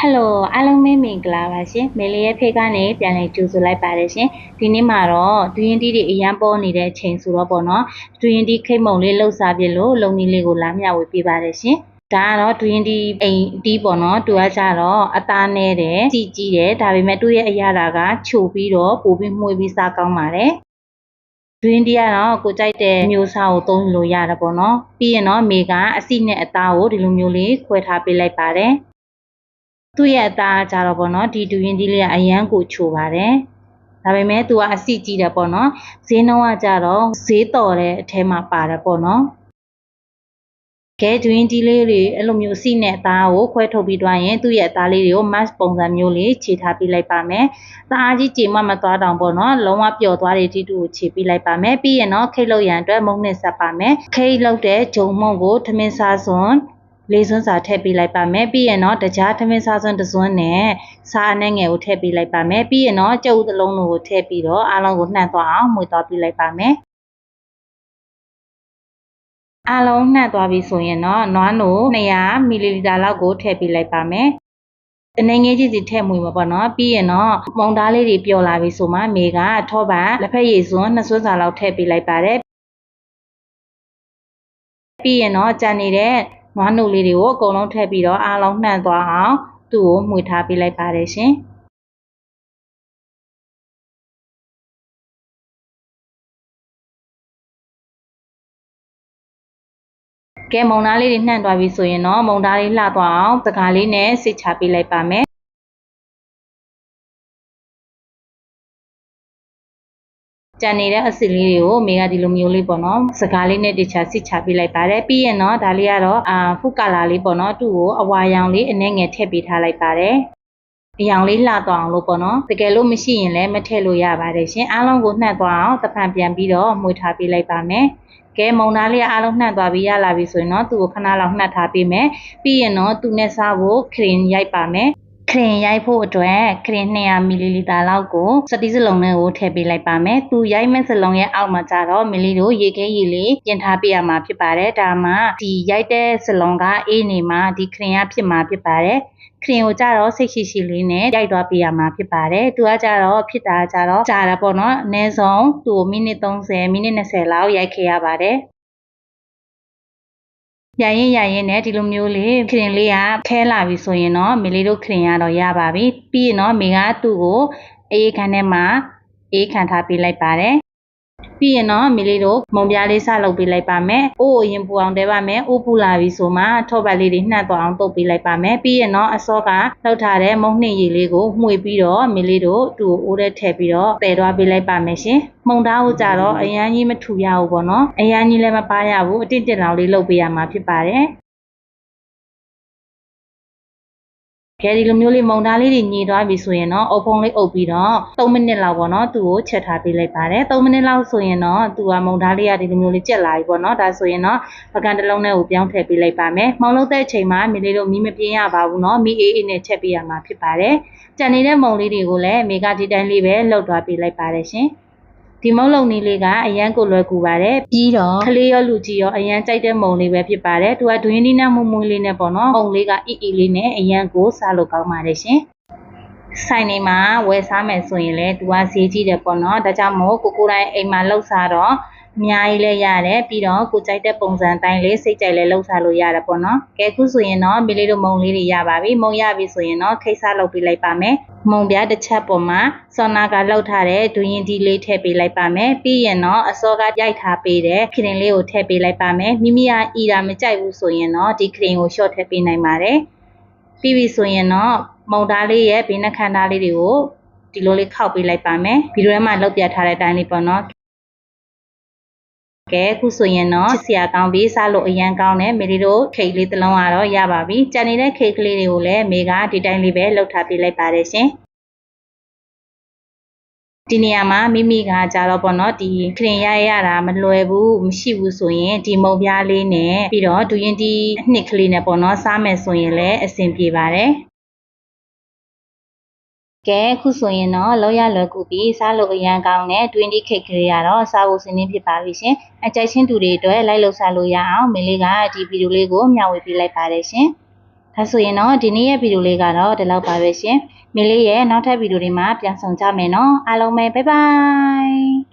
ဟယ်လိုအားလုံးပဲမင်္ဂလာပါရှင်မေလီရဲ့ဖေကနေပြန်လည်ကြိုဆိုလိုက်ပါတယ်ရှင်ဒီနေ့မှာတော့ဒူရင်တီတွေအရန်ပေါ်နေတဲ့အချိန်ဆိုတော့ပေါ့နော်ဒူရင်တီခိတ်မုံလေးလှုပ်စားပြလို့လုံနီလေးကိုလာမျှဝေပေးပါတယ်ရှင်ဒါကတော့ဒူရင်တီအိမ်အတီးပေါ့နော်သူကကြတော့အသားနဲ့တယ်ကြည်ကြည်တယ်ဒါပေမဲ့သူ့ရဲ့အရာတာကချိုပြီးတော့ပိုပြီးမှုေးပြီးစားကောင်းပါတယ်ဒွင်းတီကတော့ကိုကြိုက်တဲ့မျိုးစားကိုသုံးလို့ရတယ်ပေါ့နော်ပြီးရင်တော့မေကအစီနဲ့အသားကိုဒီလိုမျိုးလေးခွဲထားပေးလိုက်ပါတယ် သူ့ရဲ့အသားကြတော့ပေါ့နော်ဒီဒူရင်တီလေးကအရန်ကိုချိုပါတယ်ဒါပေမဲ့သူကအစီကြီးတယ်ပေါ့နော်ဈေးနှုန်းကကြတော့ဈေးတော်တဲ့အထဲမှာပါတယ်ပေါ့နော်ကဲဒွင်းတီလေးတွေအဲ့လိုမျိုးအစီနဲ့အသားကိုခွဲထုတ်ပြီးသွားရင်သူ့ရဲ့အသားလေးတွေကို mask ပုံစံမျိုးလေးခြေထားပေးလိုက်ပါမယ်။တအားကြီးခြေမမသွားတောင်ပေါ့နော်။လုံးဝပျော်သွားတဲ့တီတူကိုခြေပေးလိုက်ပါမယ်။ပြီးရင်တော့ခိတ်လို့ရန်အတွက်မုံနဲ့ဆက်ပါမယ်။ခိတ်လို့တဲ့ဂျုံမုံကိုထမင်းစားစွန်း လေးစွန်းစာထည့်ပေးလိုက်ပါမယ်ပြီးရင်တော့တကြားထမင်းစားစွန်းတစ်စွန်းနဲ့စားအနှဲငယ်ကိုထည့်ပေးလိုက်ပါမယ်ပြီးရင်တော့ကြုတ်သလုံးတို့ကိုထည့်ပြီးတော့အားလုံးကိုနှံ့သွားအောင်မှုသွားပေးလိုက်ပါမယ်အားလုံးနှံ့သွားပြီဆိုရင်တော့နွားနို200မီလီလီတာလောက်ကိုထည့်ပေးလိုက်ပါမယ်တနေငယ်ကြီးစီထည့်မွေမှာပေါ့နော်ပြီးရင်တော့မုံသားလေးတွေပျော်လာပြီဆိုမှမေကထောပန်လက်ဖက်ရည်စွန်းနှစ်စွန်းစာလောက်ထည့်ပေးလိုက်ပါတယ်ပြီးရင်တော့ကြံနေတဲ့ နွားနှုတ်လေးတွေကိုအကုန်လုံးထည့်ပြီးတော့အားလုံးနှံ့သွားအောင်သူ့ကိုမှွေထားပေးလိုက်ပါတယ်ရှင်ကဲမုံသားလေးတွေနှံ့သွားပြီဆိုရင်တော့မုံသားလေးလှသွားအောင်စကားလေးနဲ့စစ်ချပေးလိုက်ပါမယ် ကြံနေတဲ့အစစ်လေးတွေကိုမေကဒီလိုမျိုးလေးပေါ့နော်စကားလေးနဲ့တခြားစစ်ချပေးလိုက်ပါတယ်ပြီးရင်တော့ဒါလေးကတော့အာဖုကလာလေးပေါ့နော်သူ့ကိုအဝါရောင်လေးအနှဲငယ်ထည့်ပေးထားလိုက်ပါတယ်အယောင်လေးလှသွားအောင်လို့ပေါ့နော်တကယ်လို့မရှိရင်လည်းမထည့်လို့ရပါတယ်ရှင်အားလုံးကိုနှံ့သွားအောင်တဖန်ပြန်ပြီးတော့မှုထားပေးလိုက်ပါမယ်ကဲမုံသားလေးအားလုံးနှံ့သွားပြီးရလာပြီဆိုရင်တော့သူ့ကိုခဏလောက်နှက်ထားပေးမယ်ပြီးရင်တော့သူနဲ့စားဖို့ခရင်ရိုက်ပါမယ် ခရင်ရိုက်ဖို့အတွက်ခရင်200မီလီလီတာလောက်ကိုစတီးစလုံးနဲ့ကိုထည့်ပေးလိုက်ပါမယ်။သူရိုက်မဲ့စလုံးရဲ့အောက်မှာကျတော့မီလီတို့ရေခဲရေလေးပြင်ထားပေးရမှာဖြစ်ပါတယ်။ဒါမှဒီရိုက်တဲ့စလုံးကအေးနေမှဒီခရင်ကဖြစ်မှာဖြစ်ပါတယ်။ခရင်ကိုကြတော့စိတ်ရှိရှိလေးနဲ့ရိုက်သွားပေးရမှာဖြစ်ပါတယ်။သူကကြတော့ဖြစ်တာကြတော့ကြာတာပေါ့နော်။အနည်းဆုံးသူ့ကိုမိနစ်30မိနစ်20လောက်ရိုက်ခဲ့ရပါတယ်။ ရရင်ရရင်နဲ့ဒီလိုမျိုးလေးခရင်လေးကခဲလာပြီဆိုရင်တော့မေလေးတို့ခရင်ရတော့ရပါပြီပြီးရင်တော့မေကသူ့ကိုအေးခန်းထဲမှာအေးခံထားပေးလိုက်ပါတယ် ပြီးရင်တော့မီလေးတို့မုံပြားလေးစလုပ်ပေးလိုက်ပါမယ်။အိုးရင်ပူအောင်တဲပါမယ်။အိုးပူလာပြီဆိုမှထော့ပတ်လေးတွေနှံ့သွားအောင်တုပ်ပေးလိုက်ပါမယ်။ပြီးရင်တော့အစောကလှုပ်ထားတဲ့မုံနှင်းရည်လေးကိုမှွေပြီးတော့မီလေးတို့သူ့ကိုအိုးထဲထည့်ပြီးတော့တည်သွားပေးလိုက်ပါမယ်ရှင်။မုံသားကိုကြတော့အရန်ကြီးမထူရဘူးပေါ့နော်။အရန်ကြီးလည်းမပါရဘူး။အတင့်တင်လောက်လေးလုပ်ပေးရမှာဖြစ်ပါတယ်။ ကဲဒီလိုမျိုးလေးမုံသားလေးတွေညီသွားပြီဆိုရင်တော့အုပ်ဖုံးလေးအုပ်ပြီးတော့3မိနစ်လောက်ပေါ့နော်သူ့ကိုချက်ထားပေးလိုက်ပါတယ်3မိနစ်လောက်ဆိုရင်တော့သူကမုံသားလေးကဒီလိုမျိုးလေးကြက်လာပြီပေါ့နော်ဒါဆိုရင်တော့ပကံတစ်လုံးနဲ့ကိုပြောင်းထည့်ပေးလိုက်ပါမယ်မှုံလုံးတဲ့အချိန်မှာမိလေးတို့မီးမပြင်းရပါဘူးနော်မီးအေးအေးနဲ့ချက်ပေးရမှာဖြစ်ပါတယ်ကြံနေတဲ့မုံလေးတွေကိုလည်းမိကဒီတိုင်းလေးပဲလှုပ်သွားပေးလိုက်ပါတယ်ရှင် ဒီမုံလုံးနီးလေးကအရန်ကိုလွယ်ကူပါတယ်ပြီးတော့ကလေးရောလူကြီးရောအရန်ကြိုက်တဲ့မုံလေးပဲဖြစ်ပါတယ်သူကဒွင်းနီးနဲ့မုံမွေးလေးနဲ့ပေါ့နော်မုံလေးကအီအီလေးနဲ့အရန်ကိုစားလို့ကောင်းပါတယ်ရှင်ဆိုင်နေမှာဝယ်စားမယ်ဆိုရင်လည်းသူကဈေးကြီးတယ်ပေါ့နော်ဒါကြောင့်မို့ကိုကိုတိုင်းအိမ်မှာလှုပ်စားတော့ အများကြီးလဲရတယ်ပြီးတော့ကိုကြိုက်တဲ့ပုံစံတိုင်းလေးစိတ်ကြိုက်လဲလှုပ်ရှားလို့ရတယ်ပေါ့နော်ကဲခုဆိုရင်တော့မိလေးတို့မုံလေးတွေရပါပြီမုံရပြီဆိုရင်တော့ခိတ်စားလုပ်ပေးလိုက်ပါမယ်မုံပြားတစ်ချက်ပေါ်မှာစောနာကလှုပ်ထားတဲ့ဒူရင်ဒီလေးထည့်ပေးလိုက်ပါမယ်ပြီးရင်တော့အစောကရိုက်ထားပေးတဲ့ခရင်လေးကိုထည့်ပေးလိုက်ပါမယ်မိမိကအီတာမကြိုက်ဘူးဆိုရင်တော့ဒီခရင်ကိုရှော့ထည့်ပေးနိုင်ပါတယ်ပြီးပြီဆိုရင်တော့မုံသားလေးရဲ့ဘေးနှခမ်းသားလေးတွေကိုဒီလိုလေးခောက်ပေးလိုက်ပါမယ်ဗီဒီယိုထဲမှာလောက်ပြထားတဲ့အတိုင်းလေးပေါ့နော် ကဲအခုဆိုရင်တော့ချစ်စရာကောင်းပြီးစားလို့အရန်ကောင်းတဲ့မေရီတို့ခိတ်လေးတစ်လုံးကတော့ရပါပြီ။ကြံနေတဲ့ခိတ်ကလေးတွေကိုလည်းမေကဒီတိုင်းလေးပဲလှုပ်ထားပေးလိုက်ပါတယ်ရှင်။ဒီနေရာမှာမိမိကကြတော့ပေါ့နော်ဒီခရင်ရရတာမလွယ်ဘူးမရှိဘူးဆိုရင်ဒီမုံပြားလေးနဲ့ပြီးတော့ဒူရင်ဒီနှစ်ကလေးနဲ့ပေါ့နော်စားမယ်ဆိုရင်လည်းအဆင်ပြေပါတယ်။ ကဲအခုဆိုရင်တော့လောက်ရလွယ်ကူပြီးစားလို့အရန်ကောင်းတဲ့ 20 cake ကလေးကတော့စားဖို့စဉ်းနေဖြစ်ပါပြီရှင်အကြိုက်ချင်းသူတွေအတွက်လိုက်လို့စားလို့ရအောင်မင်းလေးကဒီဗီဒီယိုလေးကိုမျှဝေပေးလိုက်ပါတယ်ရှင်ဒါဆိုရင်တော့ဒီနေ့ရဲ့ဗီဒီယိုလေးကတော့ဒီလောက်ပါပဲရှင်မေလေးရဲ့နောက်ထပ်ဗီဒီယိုတွေမှာပြန်ဆောင်ကြမယ်နော်အားလုံးပဲဘိုင်ဘိုင်